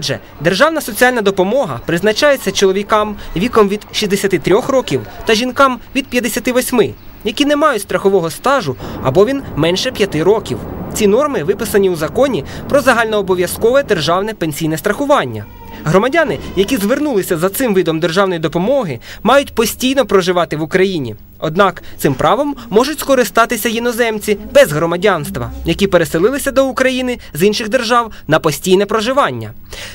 Отже, державна соціальна допомога призначається чоловікам віком від 63 років та жінкам від 58, які не мають страхового стажу або він менше 5 років. Ці норми виписані у законі про загальнообов'язкове державне пенсійне страхування. Громадяни, які звернулися за цим видом державної допомоги, мають постійно проживати в Україні. Однак цим правом можуть скористатися іноземці без громадянства, які переселилися до України з інших держав на постійне проживання.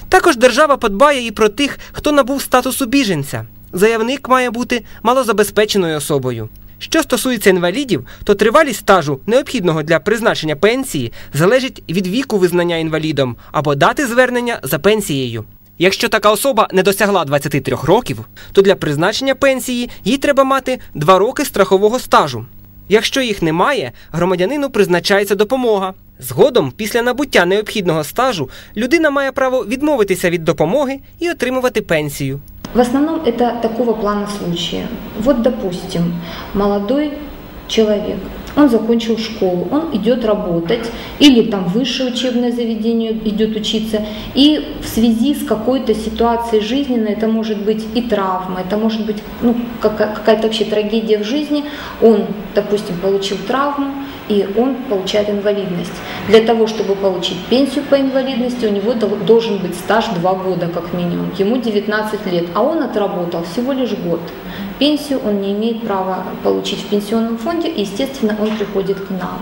Також держава подбає і про тих, хто набув статусу біженця. Заявник має бути малозабезпеченою особою. Що стосується інвалідів, то тривалість стажу, необхідного для призначення пенсії, залежить від віку визнання інвалідом або дати звернення за пенсією. Якщо така особа не досягла 23 років, то для призначення пенсії їй треба мати 2 роки страхового стажу. Якщо їх немає, громадянину призначається допомога. Згодом, після набуття необхідного стажу, людина має право відмовитися від допомоги і отримувати пенсію. В основном это такого плана случаи. Вот, допустим, молодой человек, он закончил школу, он идет работать или там высшее учебное заведение идет учиться, и в связи с какой-то ситуацией жизненной, это может быть и травма, это может быть ну, кака- какая-то вообще трагедия в жизни, он, допустим, получил травму, и он получает инвалидность. Для того, чтобы получить пенсию по инвалидности, у него дол- должен быть стаж 2 года как минимум. Ему 19 лет, а он отработал всего лишь год. Пенсию он не имеет права получить в пенсионном фонде, и, естественно, он приходит к нам.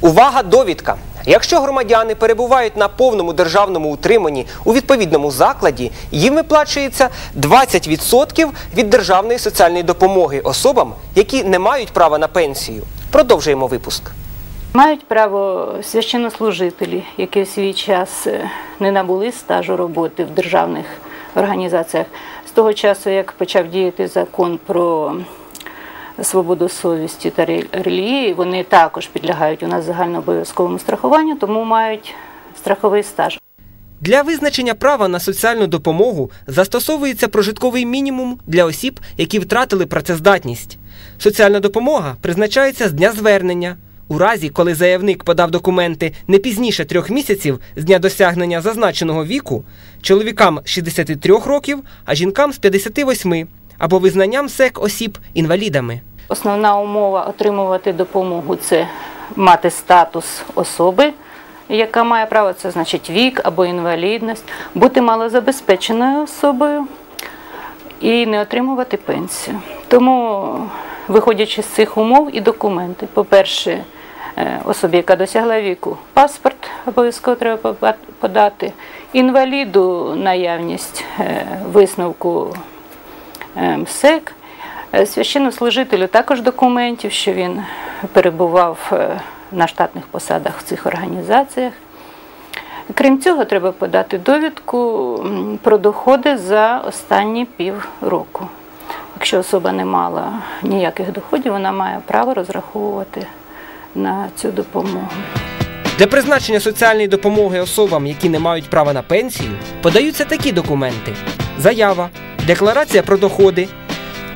Увага, довідка! Якщо громадяни перебувають на повному державному утриманні у відповідному закладі, їм виплачується 20% від державної соціальної допомоги особам, які не мають права на пенсію. Продовжуємо випуск. Мають право священнослужителі, які в свій час е, не набули стажу роботи в державних організаціях. З того часу, як почав діяти закон про свободу совісті та ре- релігії, вони також підлягають у нас загальнообов'язковому страхуванню, тому мають страховий стаж. Для визначення права на соціальну допомогу застосовується прожитковий мінімум для осіб, які втратили працездатність. Соціальна допомога призначається з дня звернення. У разі, коли заявник подав документи не пізніше трьох місяців з дня досягнення зазначеного віку, чоловікам з 63 років, а жінкам з 58, або визнанням СЕК осіб інвалідами. Основна умова отримувати допомогу це мати статус особи, яка має право, це значить вік або інвалідність, бути малозабезпеченою особою і не отримувати пенсію. Тому, виходячи з цих умов і документи, по-перше, е, особі, яка досягла віку, паспорт обов'язково треба подати, інваліду наявність е, висновку е, МСЕК, Е, священнослужителю також документів, що він перебував е, на штатних посадах в цих організаціях. Крім цього, треба подати довідку про доходи за останні півроку. Якщо особа не мала ніяких доходів, вона має право розраховувати на цю допомогу. Для призначення соціальної допомоги особам, які не мають права на пенсію, подаються такі документи: заява, декларація про доходи,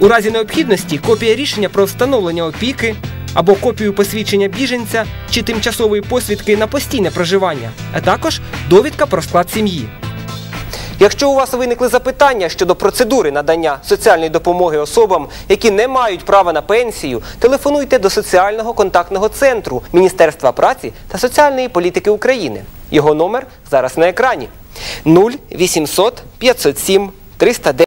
у разі необхідності копія рішення про встановлення опіки або копію посвідчення біженця чи тимчасової посвідки на постійне проживання, а також довідка про склад сім'ї. Якщо у вас виникли запитання щодо процедури надання соціальної допомоги особам, які не мають права на пенсію, телефонуйте до соціального контактного центру Міністерства праці та соціальної політики України. Його номер зараз на екрані 0800 507 309.